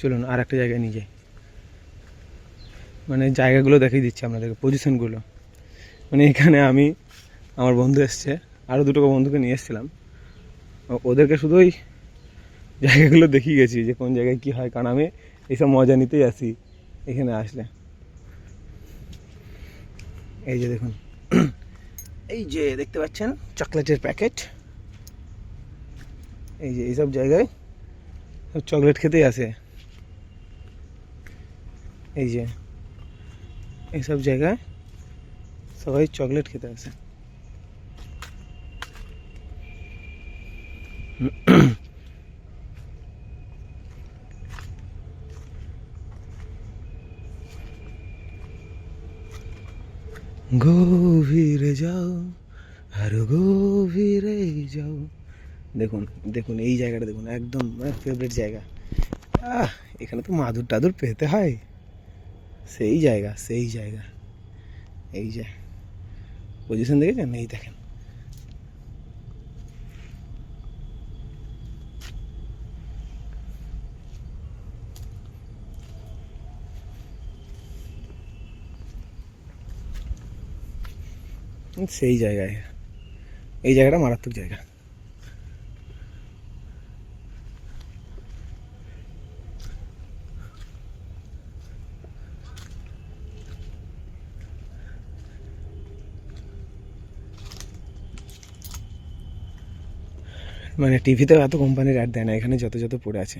চলুন আর একটা জায়গায় নিয়ে যাই। মানে জায়গাগুলো দেখিয়ে দিচ্ছি আপনাদেরকে পজিশনগুলো মানে এখানে আমি, আমার বন্ধু এসছে আরও দুটো বন্ধুকে নিয়ে এসেছিলাম। ওদেরকে শুধুই জায়গাগুলো দেখিয়ে গেছি, যে কোন জায়গায় কী হয়, কারণ আমি এইসব মজা নিতেই আসি এখানে আসলে। এই যে দেখুন। এই যে দেখতে পাচ্ছেন, চকলেটের প্যাকেট। এই যে এইসব জায়গায় চকলেট খেতেই আসে। এই যে এইসব জায়গায় সবাই চকলেট খেতে আসে। গভীরে যাও, আর গভীরে যাও। দেখুন দেখুন, এই জায়গাটা দেখুন, একদম আমার ফেভারিট জায়গা। আহ, এখানে তো মাদুর টাদুর পেতে হয়। সেই জায়গা সেই জায়গা। এই যে পজিশন দেখেছেন? এই দেখেন। সেই জায়গায়। এই জায়গাটা মারাত্মক জায়গা। মানে টিভিতেও এত কোম্পানির অ্যাড দেয় না এখানে যত যত পড়ে আছে।